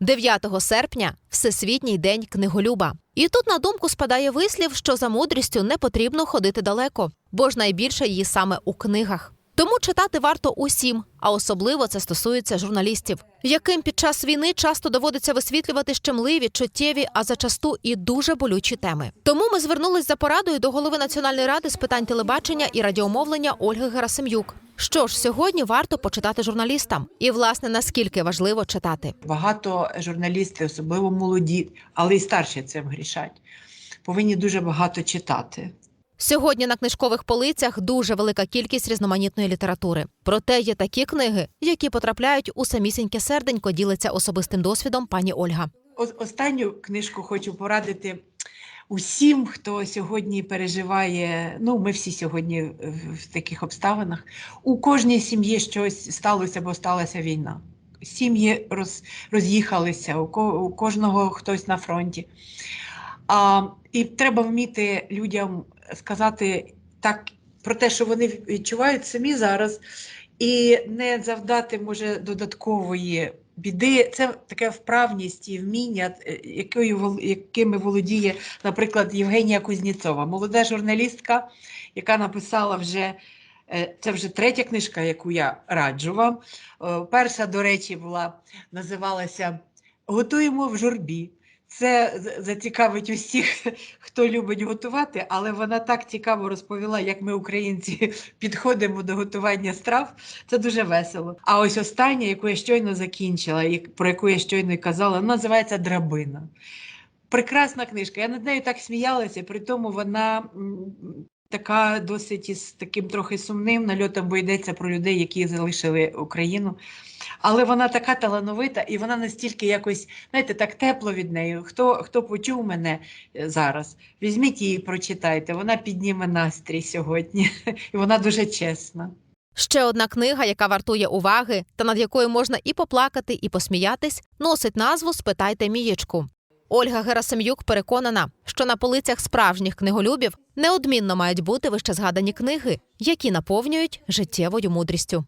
9 серпня Всесвітній день книголюба. І тут на думку спадає вислів, що за мудрістю не потрібно ходити далеко, бо ж найбільше її саме у книгах. Тому читати варто усім, а особливо це стосується журналістів, яким під час війни часто доводиться висвітлювати щемливі, чуттєві, а зачасту і дуже болючі теми. Тому ми звернулись за порадою до голови Національної ради з питань телебачення і радіомовлення Ольги Герасим'юк. Що ж, сьогодні варто почитати журналістам, і власне наскільки важливо читати. Багато журналістів, особливо молоді, але й старші цим грішать, повинні дуже багато читати. Сьогодні на книжкових полицях дуже велика кількість різноманітної літератури. Проте є такі книги, які потрапляють у самісіньке серденько, ділиться особистим досвідом пані Ольга. Останню книжку хочу порадити усім, хто сьогодні переживає. Ну, ми всі сьогодні в- таких обставинах. У кожній сім'ї щось сталося, бо сталася війна. Сім'ї роз, роз'їхалися, у, ко, у кожного хтось на фронті. А, і треба вміти людям сказати так про те, що вони відчувають самі зараз, і не завдати, може, додаткової біди. Це така вправність і вміння, е, якою, якими володіє, наприклад, Євгенія Кузніцова, молода журналістка, яка написала вже. е, Це вже третя книжка, яку я раджу вам. Е, Перша, до речі, була називалася Готуємо в журбі. Це зацікавить усіх, хто любить готувати, але вона так цікаво розповіла, як ми, українці, підходимо до готування страв. Це дуже весело. А ось остання, яку я щойно закінчила, і про яку я щойно й казала, вона називається Драбина. Прекрасна книжка. Я над нею так сміялася, при тому вона така досить із таким трохи сумним нальотом, бо йдеться про людей, які залишили Україну. Але вона така талановита, і вона настільки якось, знаєте, так тепло від неї. Хто, хто почув мене е, зараз, візьміть її, прочитайте. Вона підніме настрій сьогодні, і вона дуже чесна. Ще одна книга, яка вартує уваги, та над якою можна і поплакати, і посміятись, носить назву Спитайте Мієчку. Ольга Герасим'юк переконана, що на полицях справжніх книголюбів неодмінно мають бути вище згадані книги, які наповнюють життєвою мудрістю.